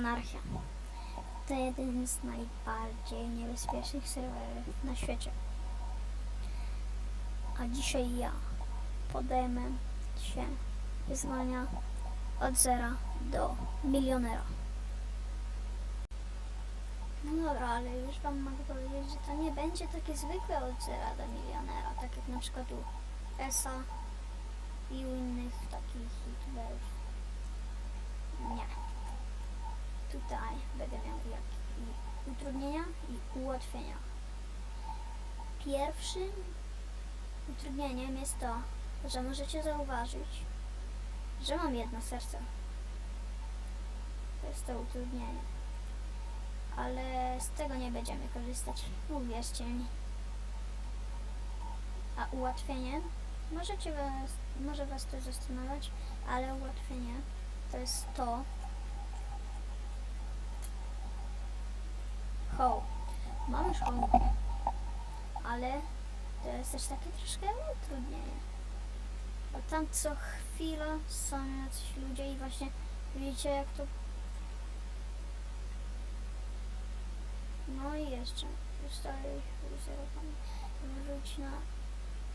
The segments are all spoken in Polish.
Anarchia. To jeden z najbardziej niebezpiecznych serwerów na świecie. A dzisiaj ja podejmę się wyzwania od zera do milionera. No dobra, ale już wam mogę powiedzieć, że to nie będzie takie zwykłe od zera do milionera, tak jak na przykład u ESA i u innych takich youtuberów. Nie. Tutaj będę miał utrudnienia i ułatwienia. Pierwszym utrudnieniem jest to, że możecie zauważyć, że mam jedno serce. To jest to utrudnienie. Ale z tego nie będziemy korzystać, uwierzcie mi. A ułatwienie, możecie was, może was to zastanawiać, ale ułatwienie to jest to, Ho. Mam już home. Ale to jest też takie troszkę utrudnienie. Bo tam co chwila są jacyś ludzie i właśnie widzicie jak to... No i jeszcze wyzerowany. Wróć na...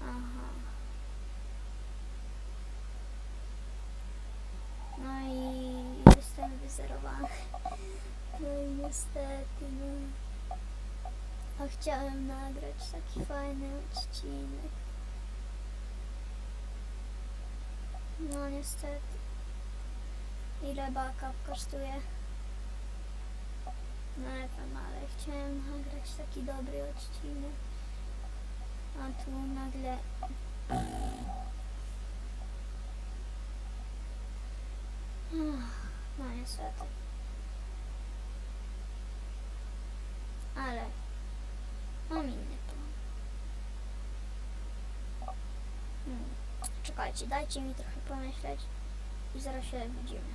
Aha. No i jestem wyzerowany. No i niestety, no. A chciałem nagrać taki fajny odcinek. No niestety. Ile backup kosztuje? No wiem, ale chciałem nagrać taki dobry odcinek. A tu nagle... No niestety. Ale mam inny plan. Hmm. Czekajcie, dajcie mi trochę pomyśleć i zaraz się widzimy.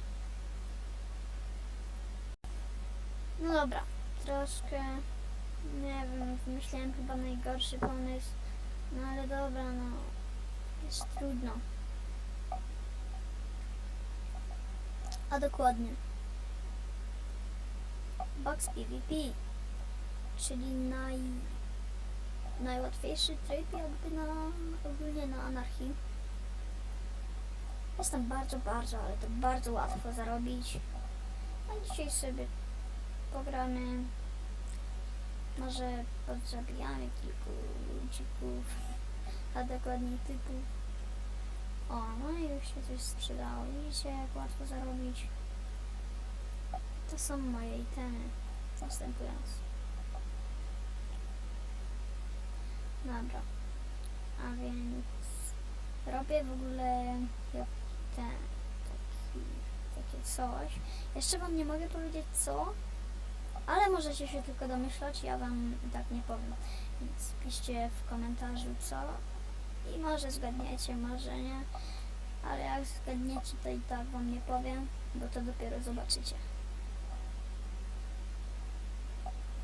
No dobra, troszkę nie wiem, wymyśliłem chyba najgorszy pomysł, no ale dobra, no jest trudno. A dokładnie. Box PvP czyli naj, najłatwiejszy tryb jakby na ogólnie na anarchii. Jest tam bardzo, bardzo, ale to bardzo łatwo zarobić. A dzisiaj sobie pogramy może podzabijamy kilku ludzików, a dokładniej typów. O, no i już się coś sprzedało. Widzicie jak łatwo zarobić. To są moje itemy. Następujące. Dobra. A więc robię w ogóle ten, taki, takie coś. Jeszcze wam nie mogę powiedzieć co, ale możecie się tylko domyślać, ja wam tak nie powiem. Więc piszcie w komentarzu co i może zgadniecie, może nie. Ale jak zgadniecie, to i tak wam nie powiem, bo to dopiero zobaczycie.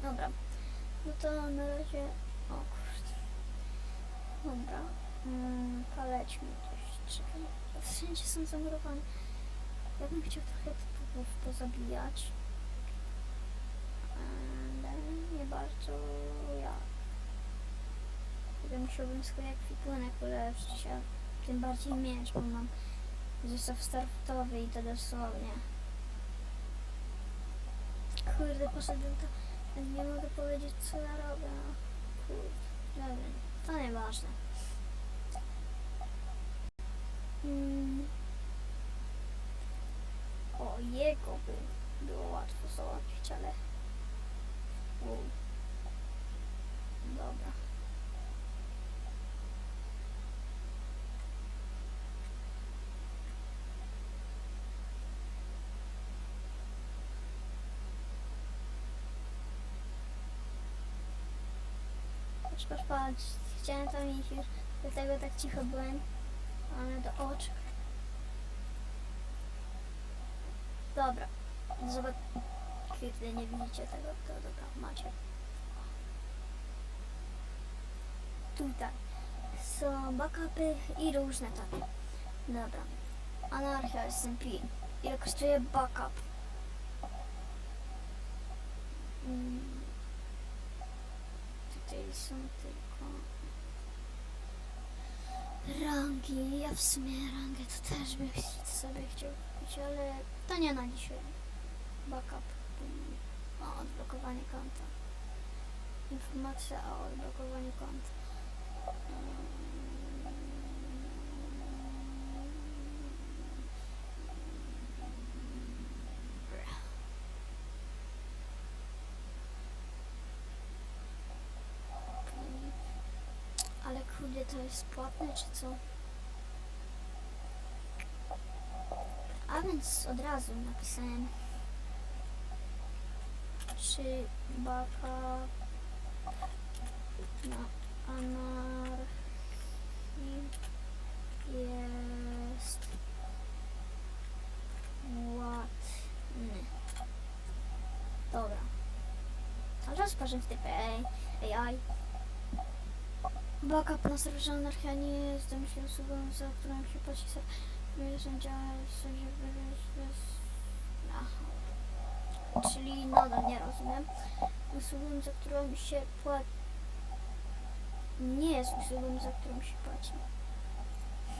Dobra. No to na razie... O kurde. Dobra. Mm, polećmy coś. Czekaj. Wszędzie są zamurowane. Ja bym chciał trochę typów pozabijać. Ale nie bardzo jak. Gdy musiałbym swój ekwipunek ulepszyć, a tym bardziej mieć, bo mam zestaw startowy i to dosłownie. Kurde, poszedłem to... Nie mogę powiedzieć co ja robię. no. Kurde, dobra, to nieważne. Mm. O, jego by było łatwo załatwić, ale... U. Dobra. Patrz, patrz. Chciałem tam iść już, dlatego tak cicho byłem. Ale do oczu. Dobra. Zobacz. Kurde, nie widzicie tego, to dobra, macie. Tutaj są backupy i różne takie. Dobra. Anarchia SMP. Ile kosztuje backup? Mm. Tutaj są tylko rangi. Ja w sumie rangę to też bym sobie chciał kupić, ale to nie na dzisiaj. Backup. O, odblokowanie konta. Informacja o odblokowaniu konta. Ale kurde, to jest płatne czy co? A więc od razu napisałem czy baka na anarchii jest łatny. Dobra. A teraz patrzę w typie AI. Backup na serwerze anarchia nie jest domyślnie usługą, za którą się płaci za wyjaśnienie działa w bez... Aha. Czyli nadal nie rozumiem. Usługą, za którą się płaci... Nie jest usługą, za którą się płaci.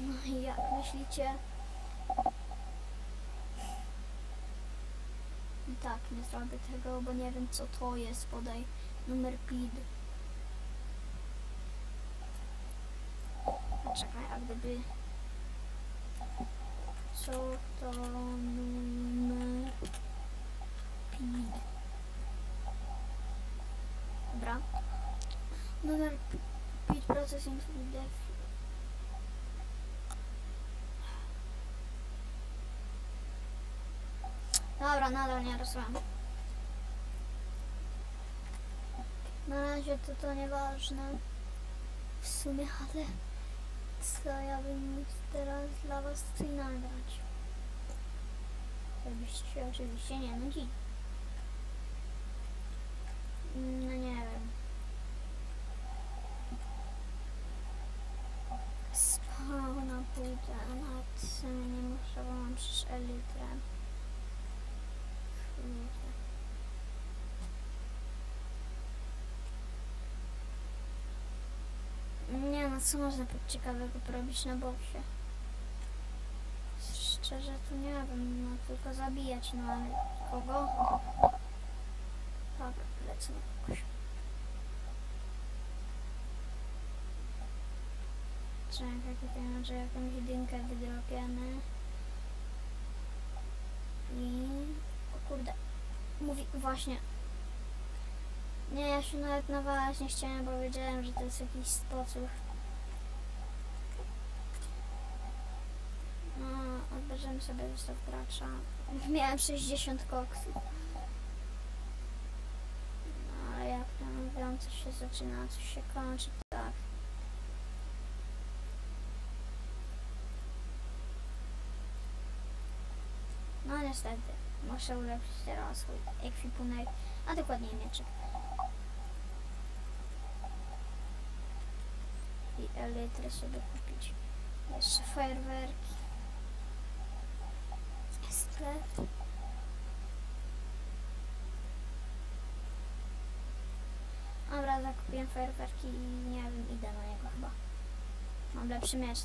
No i jak myślicie? Tak, nie zrobię tego, bo nie wiem co to jest. Podaj numer PID. Czekaj, a gdyby... Co to numer PID? Dobra. Numer PID processing def. Dobra, nadal nie rozumiem. Na razie to to nieważne. W sumie, ale co ja bym teraz dla was tutaj nagrać? Żebyście oczywiście nie nudzili. No nie wiem. Spał na pójdę, nawet nie muszę, bo mam przecież elytrę. Kurde. Nie no, co można tak ciekawego porobić na boksie? Szczerze to nie wiem, no tylko zabijać, no ale kogo? Dobra, lecę na kogoś. Czekaj, tutaj może jakąś jedynkę wydropiemy. I... O kurde. Mówi, właśnie. Nie, ja się nawet nawalać nie chciałem, bo wiedziałem, że to jest jakiś sposób. No, odbierzemy sobie zestaw gracza. Miałem 60 koksów. No, ale jak to mówią, coś się zaczyna, coś się kończy, tak. No niestety, muszę ulepszyć teraz swój ekwipunek, a dokładniej mieczyk. I elytrę sobie kupić. Jeszcze fajerwerki. Sklep. Dobra, zakupiłem fajerwerki i nie wiem, idę na niego chyba. Mam lepszy miecz.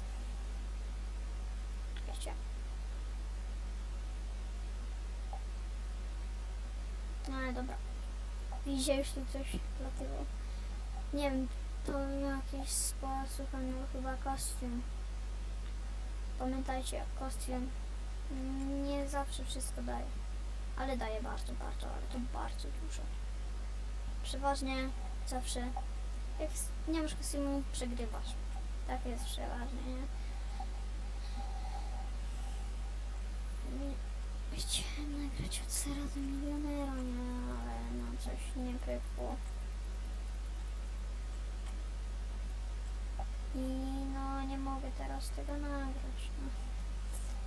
Wiecie. No ale dobra. Widzicie już tu coś latyło. Nie wiem, to jakiś sposób, no chyba kostium. Pamiętajcie, kostium nie zawsze wszystko daje. Ale daje bardzo, bardzo, ale to bardzo dużo. Przeważnie zawsze jak nie masz kostiumu, przegrywasz. Tak jest przeważnie, nie? Nie. Chciałem nagrać od sera do milionera, nie, ale no coś nie pykło. I no nie mogę teraz tego nagrać. No.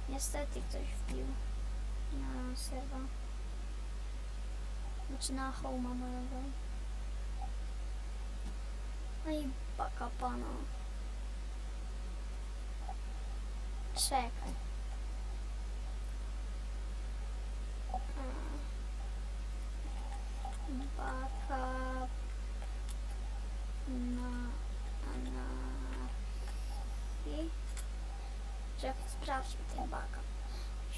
Niestety ktoś wbił na serwa. Znaczy na home'a mojego. No i baka pana. Czekaj. A. backup na anarchii. Że sprawdźmy ten.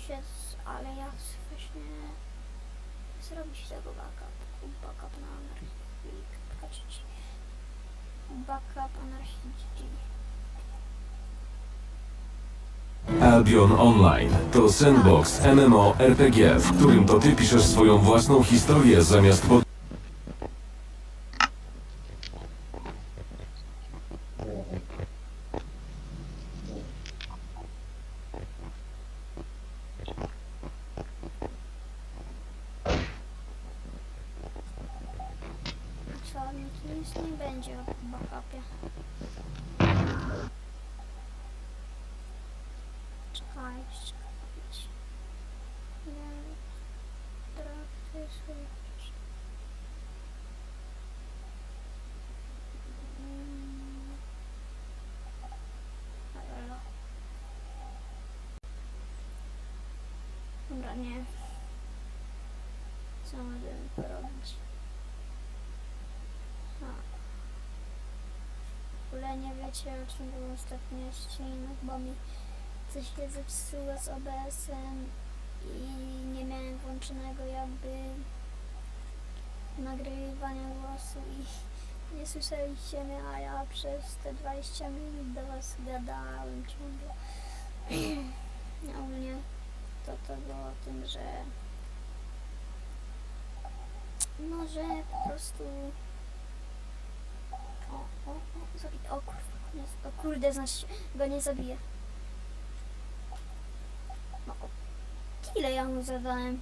Się, ale ja chcę właśnie zrobić tego backup. Backup na anarchii. Backup anarchii. Albion Online to sandbox MMORPG, w którym to ty piszesz swoją własną historię zamiast pod... Co, no to nic nie będzie o backupie. Czekaj, czekaj. Nie, trafię sobie. Dobra, nie. Co możemy porobić? A. W ogóle nie wiecie o czym był ostatni odcinek, bo mi coś się zepsuło z OBS-em i nie miałem włączonego jakby nagrywania głosu i nie słyszeliście mnie, a ja przez te 20 minut do was gadałem ciągle. No, Ogólnie to to było o tym, że no, że po prostu o, o, o, o kurde, znaczy go nie zabiję. No, ile ja mu zadałem?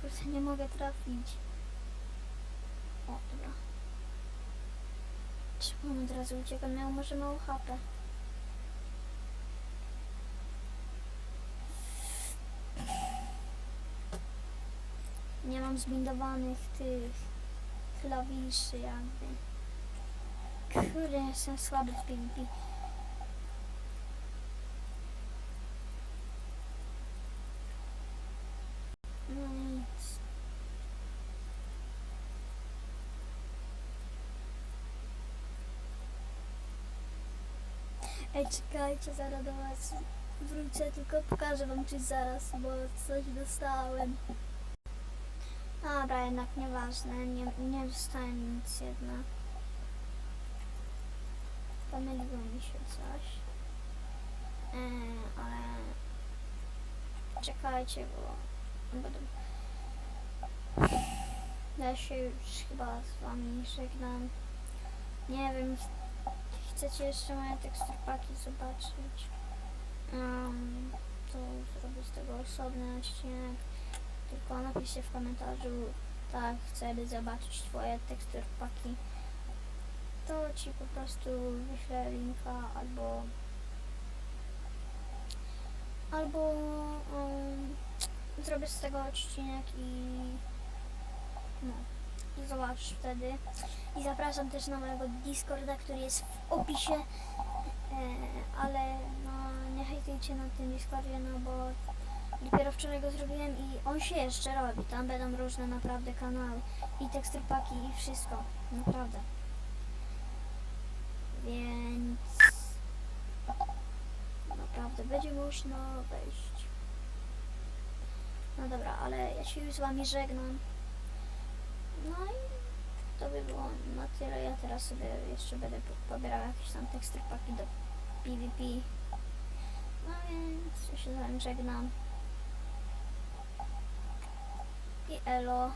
Kurde, nie mogę trafić. O, dobra. Czemu on od razu ucieka? Miał może mało HP. Nie zbindowanych tych klawiszy jakby. Kurde, jestem słaby w PvP. No nic. Ej, czekajcie, zaraz do was wrócę, tylko pokażę wam coś zaraz, bo coś dostałem. Dobra, jednak nieważne, nie, nie dostałem nic jednak. Pomyliło mi się coś. E, ale... Czekajcie, bo... Ja się już chyba z wami żegnam. Nie wiem, chcecie jeszcze moje teksturpaki zobaczyć? Um, to zrobię z tego osobny odcinek. Tylko napiszcie w komentarzu, tak, chcę by zobaczyć twoje tekstur paki. To ci po prostu wyślę linka albo albo um, zrobię z tego odcinek i no i wtedy. I zapraszam też na mojego Discorda, który jest w opisie. E, ale no nie hejtujcie na tym Discordzie, no bo Dopiero wczoraj go zrobiłem i on się jeszcze robi. Tam będą różne naprawdę kanały i teksturpaki i wszystko. Naprawdę. Więc naprawdę będzie można wejść. No dobra, ale ja się już z wami żegnam. No i to by było na tyle. Ja teraz sobie jeszcze będę po- pobierał jakieś tam teksturpaki do PvP. No więc ja się z wami żegnam. Elo.